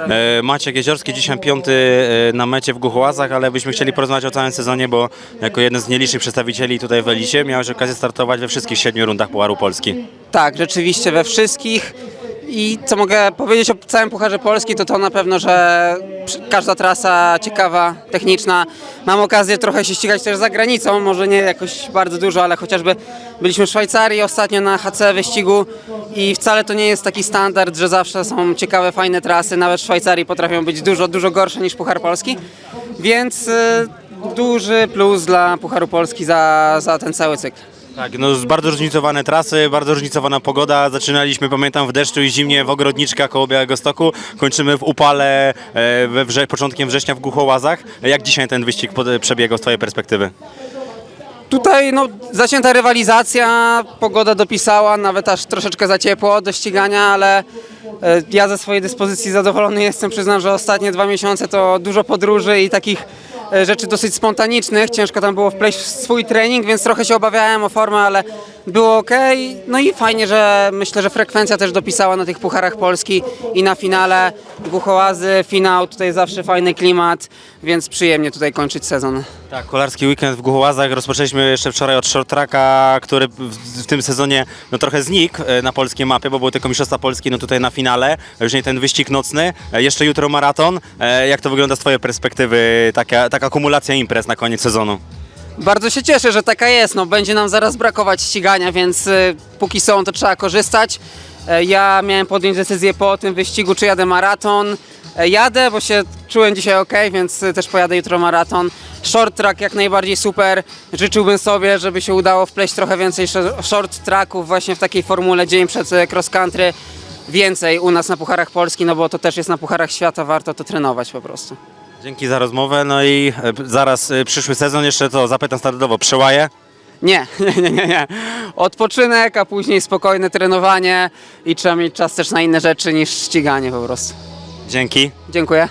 E, Maciek Jeziorski, dzisiaj piąty e, na mecie w Głuchołazach, ale byśmy chcieli porozmawiać o całym sezonie, bo jako jeden z nielicznych przedstawicieli tutaj w Elicie miałeś okazję startować we wszystkich siedmiu rundach Pucharu Polski. Tak, rzeczywiście we wszystkich. I co mogę powiedzieć o całym Pucharze Polski, to to na pewno, że każda trasa ciekawa, techniczna. Mam okazję trochę się ścigać też za granicą, może nie jakoś bardzo dużo, ale chociażby byliśmy w Szwajcarii ostatnio na HC wyścigu i wcale to nie jest taki standard, że zawsze są ciekawe, fajne trasy. Nawet w Szwajcarii potrafią być dużo, dużo gorsze niż Puchar Polski. Więc y, duży plus dla Pucharu Polski za, za ten cały cykl. Tak, no bardzo różnicowane trasy, bardzo różnicowana pogoda. Zaczynaliśmy, pamiętam, w deszczu i zimnie w Ogrodniczkach koło Białego Stoku. Kończymy w upale e, we wrze- początkiem września w Głuchołazach. Jak dzisiaj ten wyścig pod- przebiegał z Twojej perspektywy? Tutaj no, zacięta rywalizacja, pogoda dopisała, nawet aż troszeczkę za ciepło do ścigania, ale e, ja ze swojej dyspozycji zadowolony jestem. Przyznam, że ostatnie dwa miesiące to dużo podróży i takich rzeczy dosyć spontanicznych. Ciężko tam było wpleść w swój trening, więc trochę się obawiałem o formę, ale było ok. No i fajnie, że myślę, że frekwencja też dopisała na tych Pucharach Polski i na finale. Głuchołazy, finał, tutaj zawsze fajny klimat, więc przyjemnie tutaj kończyć sezon. Tak, kolarski weekend w Głuchołazach. Rozpoczęliśmy jeszcze wczoraj od short tracka, który w, tym sezonie no, trochę znikł e, na polskiej mapie, bo były tylko Mistrzostwa Polski no, tutaj na finale. Już nie ten wyścig nocny. E, Jeszcze jutro maraton. E, Jak to wygląda z Twojej perspektywy, taka, taka akumulacja imprez na koniec sezonu? Bardzo się cieszę, że taka jest. No, będzie nam zaraz brakować ścigania, więc y, póki są, to trzeba korzystać. E, ja miałem podjąć decyzję po tym wyścigu, czy jadę maraton. E, jadę, bo się czułem dzisiaj ok, więc y, też pojadę jutro maraton. Short track jak najbardziej super. Życzyłbym sobie, żeby się udało wpleść trochę więcej sh- short tracków właśnie w takiej formule dzień przed e, cross country. Więcej u nas na Pucharach Polski, no bo to też jest na Pucharach Świata, warto to trenować po prostu. Dzięki za rozmowę. No i e, p- zaraz e, przyszły sezon. Jeszcze to zapytam standardowo. Przełaje? Nie, nie, nie, nie, nie. Odpoczynek, a później spokojne trenowanie i trzeba mieć czas też na inne rzeczy niż ściganie po prostu. Dzięki. Dziękuję.